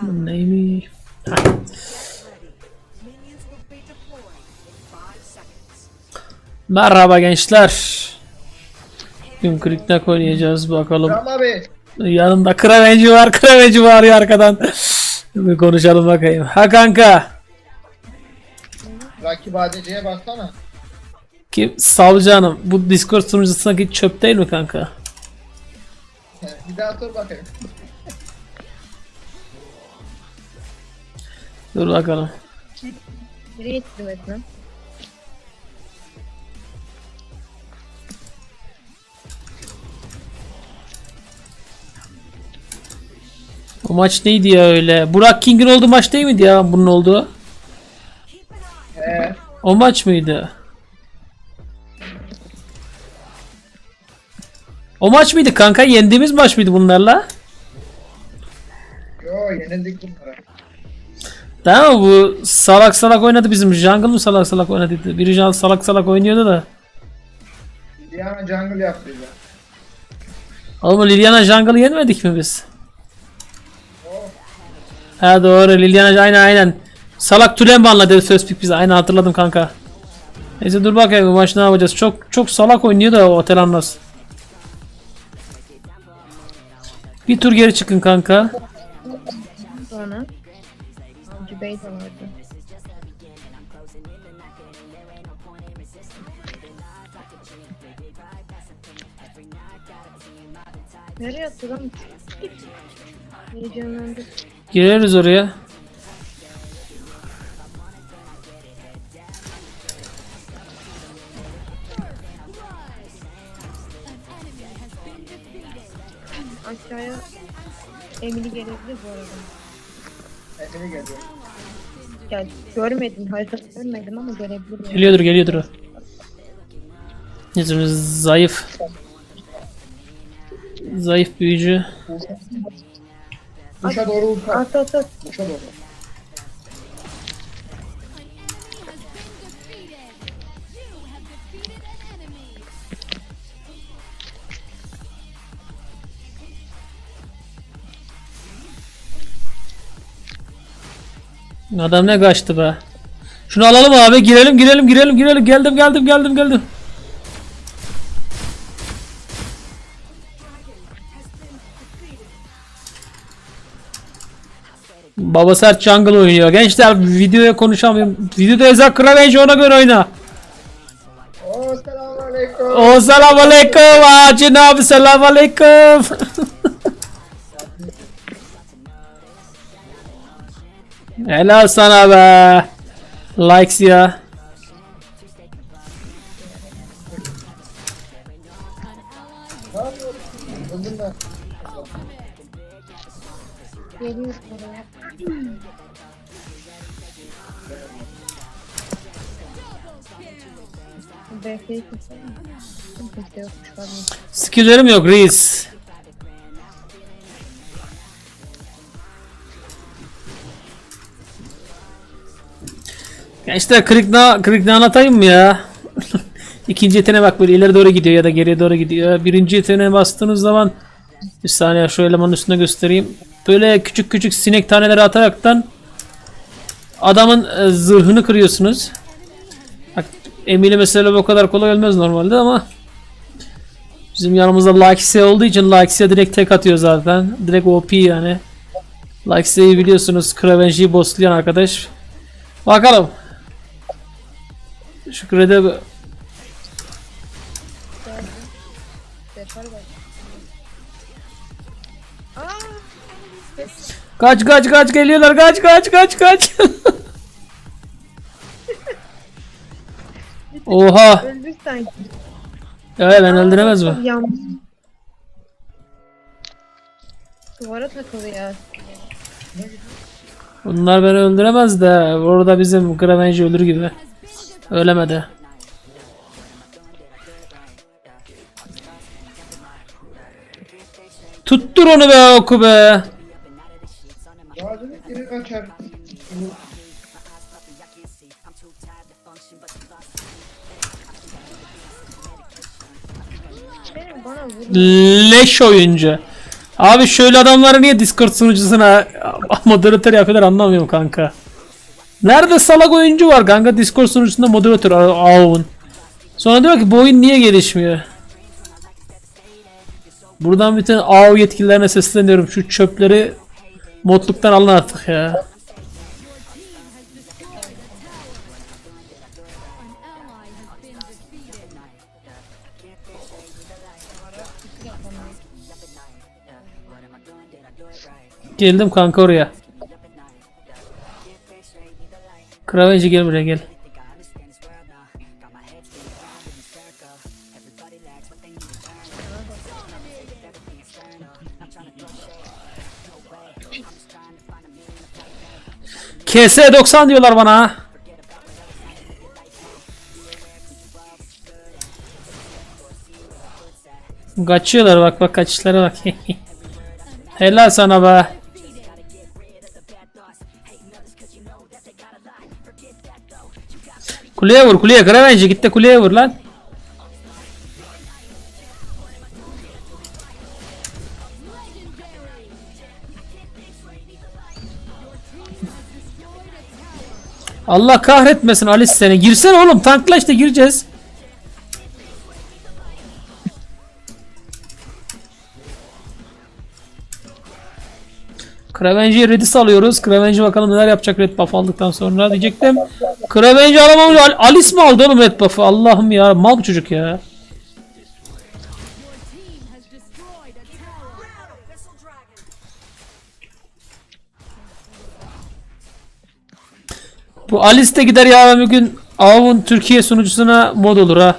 Neymiş? Merhaba gençler. Bugün Kırıknak oynayacağız bakalım. Tamam abi. Yanımda Kravenci var, Kravenci bağırıyor arkadan. Bir konuşalım bakayım. Ha kanka. Rakip ADC'ye baksana. Kim? Savcı Hanım. Bu Discord sunucusundaki çöp değil mi kanka? Bir daha sor bakayım. Dur bakalım. Nereye gittim Etnan? O maç neydi ya öyle? Burak King'in olduğu maç değil miydi ya bunun olduğu? He. O maç mıydı? O maç mıydı kanka? Yendiğimiz maç mıydı bunlarla? Yo yenildik bunlara. Değil mi? Bu salak salak oynadı bizim. Jungle mı salak salak oynadı? Biri can- salak salak oynuyordu da. Diana jungle yaptı bize. Oğlum Liliana Jungle'ı yenmedik mi biz? Ha doğru Liliana aynen aynen. Salak Tulemban'la dedi first pick bize. Aynen hatırladım kanka. Neyse dur bakayım bu maç ne yapacağız. Çok çok salak oynuyor da o Otelanlas. Bir tur geri çıkın kanka. Sonra Cübeyt vardı. Nereye attı lan? Heyecanlandım. Gireriz oraya. Aşağıya Emily gelebilir bu arada. Emine geliyor. Gel görmedim haritada görmedim ama gelebilir. Yani. Geliyordur geliyordur o. Neyse zayıf. Zayıf büyücü. Kuşa doğru uçar. At at doğru. Adam ne kaçtı be. Şunu alalım abi girelim girelim girelim girelim geldim geldim geldim geldim. Baba Sert Jungle oynuyor. Gençler videoya konuşamıyorum. Videoda Ezak Kravenge ona göre oyna. Oo selamun aleyküm. O selam aleyküm. Acın abi selam Helal sana be. Likes ya. Ne yapıyorsun? Öldün mü? Geliyor buraya. Skill'lerim yok reis. Gençler kırıkna, kırıkna anlatayım mı ya? İkinci yeteneğe bak böyle ileri doğru gidiyor ya da geriye doğru gidiyor. Birinci yeteneğe bastığınız zaman bir saniye şu elemanın üstüne göstereyim. Böyle küçük küçük sinek taneleri ataraktan adamın e, zırhını kırıyorsunuz. Bak Emily mesela bu kadar kolay ölmez normalde ama Bizim yanımızda Laxia olduğu için Laxia direkt tek atıyor zaten. Direkt OP yani. Laxia'yı biliyorsunuz Kravenji'yi bosslayan arkadaş. Bakalım. Aa! kaç kaç kaç geliyorlar kaç kaç kaç kaç. Oha. Öldü sanki. Evet ben öldüremez mi? Yanlış. Duvara takılı ya. Bunlar beni öldüremez de orada bizim Kravenji ölür gibi. Ölemedi. Tuttur onu be oku be. Leş oyuncu. Abi şöyle adamları niye Discord sunucusuna moderatör yapıyorlar anlamıyorum kanka. Nerede salak oyuncu var kanka Discord sunucusunda moderatör Avun. Sonra diyor ki bu oyun niye gelişmiyor? Buradan bütün AO yetkililerine sesleniyorum. Şu çöpleri modluktan alın artık ya. Geldim kanka oraya. Kravenci gel buraya gel. KS90 diyorlar bana. Kaçıyorlar bak bak kaçışlara bak. Helal sana be. Kuleye vur kuleye Gravenci gitti kuleye vur lan. Allah kahretmesin Alice seni. Girsene oğlum tankla işte gireceğiz. Kravenci'ye Redis alıyoruz. Kravenci bakalım neler yapacak Red buff aldıktan sonra diyecektim. Kravenci alamamış. Al- Alice mi aldı oğlum Red buff'ı? Allah'ım ya mal bu çocuk ya. Bu Alice de gider ya bir gün Avun Türkiye sunucusuna mod olur ha.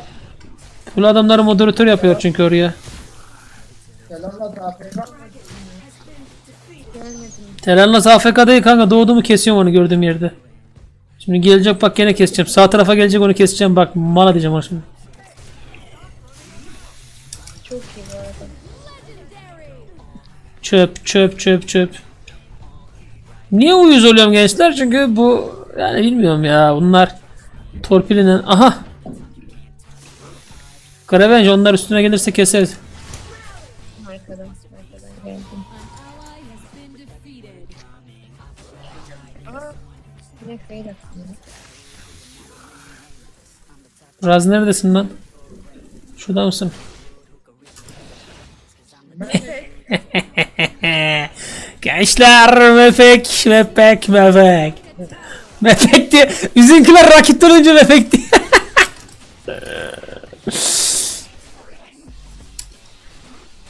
Bu adamları moderatör yapıyor çünkü oraya. Selamlar. Telenlas AFK değil kanka doğduğumu kesiyorum onu gördüğüm yerde. Şimdi gelecek bak gene keseceğim. Sağ tarafa gelecek onu keseceğim bak mala diyeceğim ona şimdi. Çok iyi bu arada. Çöp çöp çöp çöp. Niye uyuz oluyorum gençler? Çünkü bu yani bilmiyorum ya bunlar torpilinin aha Gravenci onlar üstüne gelirse keseriz. Arkadan Aa. Attım. Raz neredesin lan? Şurada mısın? Gençler mefek mefek mefek. Mefek diye. Bizimkiler rakipten önce mefek diye.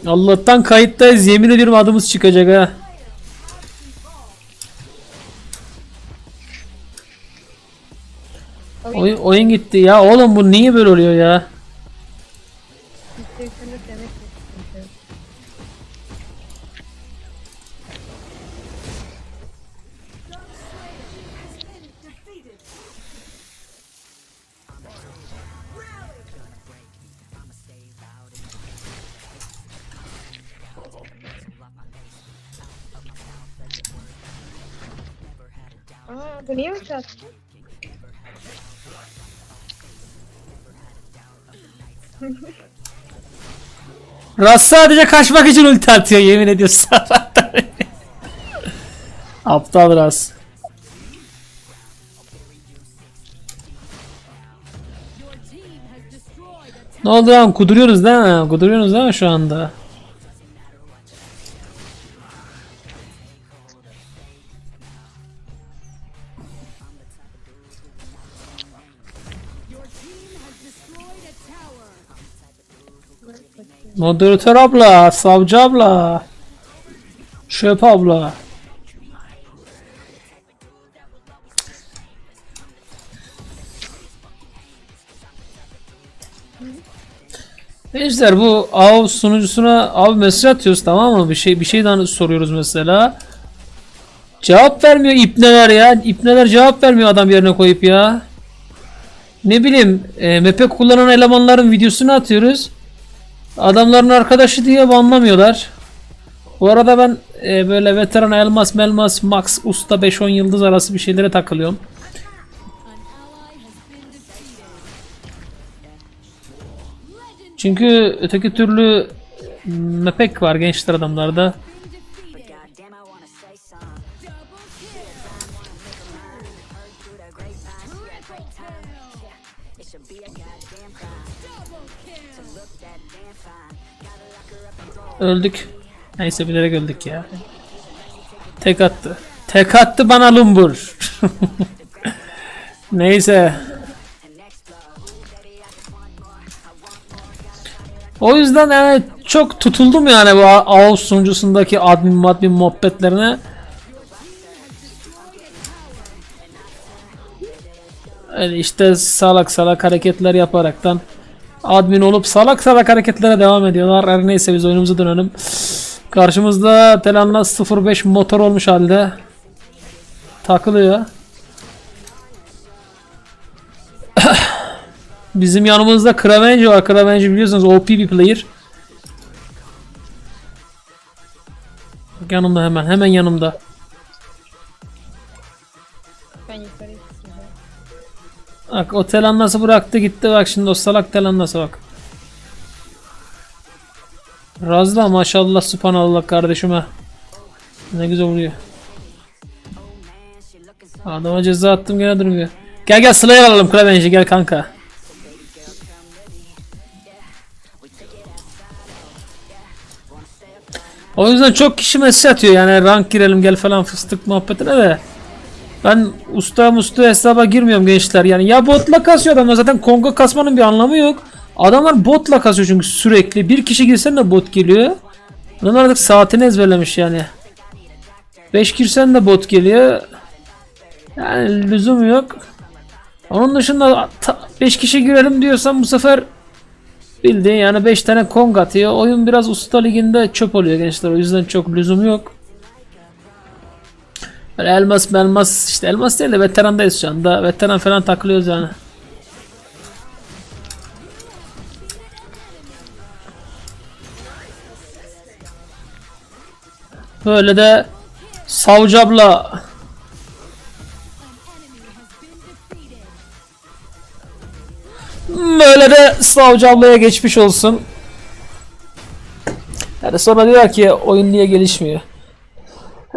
Allah'tan kayıttayız. Yemin ediyorum adımız çıkacak ha. Oyun, oyun gitti ya. Oğlum bu niye böyle oluyor ya? Aa bu niye uçak Ras sadece kaçmak için ulti atıyor yemin ediyorum sabahtan. Aptal Ras. Ne oldu lan kuduruyoruz değil mi? Kuduruyoruz değil mi şu anda? Moderatör abla, savcı abla. Şöp abla. Gençler bu av sunucusuna av mesaj atıyoruz tamam mı? Bir şey bir şeyden soruyoruz mesela. Cevap vermiyor ipneler ya. İpneler cevap vermiyor adam yerine koyup ya. Ne bileyim e, map kullanan elemanların videosunu atıyoruz. Adamların arkadaşı diye anlamıyorlar. Bu arada ben e, böyle veteran elmas melmas max usta 5-10 yıldız arası bir şeylere takılıyorum. Çünkü öteki türlü Mepek var gençler adamlarda. Öldük. Neyse bilerek öldük ya. Tek attı. Tek attı bana Lumbur. Neyse. O yüzden yani çok tutuldum yani bu AOS sunucusundaki admin madmin muhabbetlerine. Öyle işte salak salak hareketler yaparaktan admin olup salak salak hareketlere devam ediyorlar. Her neyse biz oyunumuza dönelim. Karşımızda Telanna 05 motor olmuş halde. Takılıyor. Bizim yanımızda Kravenci var. Kravenci biliyorsunuz OP bir player. Yanımda hemen. Hemen yanımda. Bak o Telannas'ı bıraktı gitti. Bak şimdi o salak Telannas'a bak. Razla maşallah subhanallah kardeşime. Ne güzel vuruyor. Adama ceza attım gene durmuyor. Gel gel sıraya alalım Kravenci gel kanka. O yüzden çok kişi mesaj atıyor yani rank girelim gel falan fıstık muhabbetine de. Ben usta musta hesaba girmiyorum gençler yani ya botla kasıyor adamlar zaten Kongo kasmanın bir anlamı yok. Adamlar botla kasıyor çünkü sürekli bir kişi girsen de bot geliyor. Adamlar artık saatini ezberlemiş yani. 5 girsen de bot geliyor. Yani lüzum yok. Onun dışında 5 kişi girelim diyorsan bu sefer bildiğin yani 5 tane Kong atıyor. Oyun biraz usta liginde çöp oluyor gençler. O yüzden çok lüzum yok. Böyle elmas melmas işte elmas değil de veterandayız şu anda. Veteran falan takılıyoruz yani. Böyle de Savcı abla Böyle de Savcı ablaya geçmiş olsun. Yani sonra diyor ki oyun niye gelişmiyor.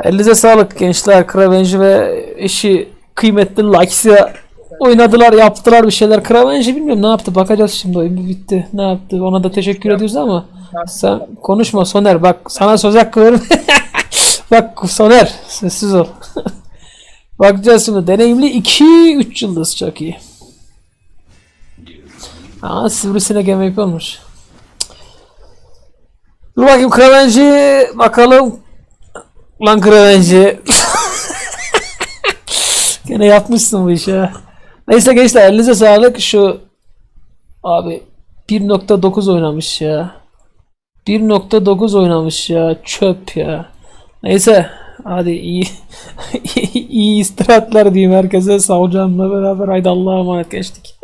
Elinize sağlık gençler. Kravenci ve eşi kıymetli Laxia oynadılar, yaptılar bir şeyler. Kravenci bilmiyorum ne yaptı. Bakacağız şimdi oyun bitti. Ne yaptı? Ona da teşekkür ediyoruz ama sen konuşma Soner. Bak sana söz hakkı. Bak Soner sessiz ol. Bakacağız şimdi. Deneyimli 2-3 yıldız çok iyi. Aa sivrisinek MVP olmuş. Dur bakayım Kravenci bakalım. Lan Kravenci. Gene yapmışsın bu işi ha. Neyse gençler elinize sağlık. Şu abi 1.9 oynamış ya. 1.9 oynamış ya. Çöp ya. Neyse hadi iyi iyi istirahatler diyeyim herkese. Sağ beraber haydi Allah'a emanet geçtik.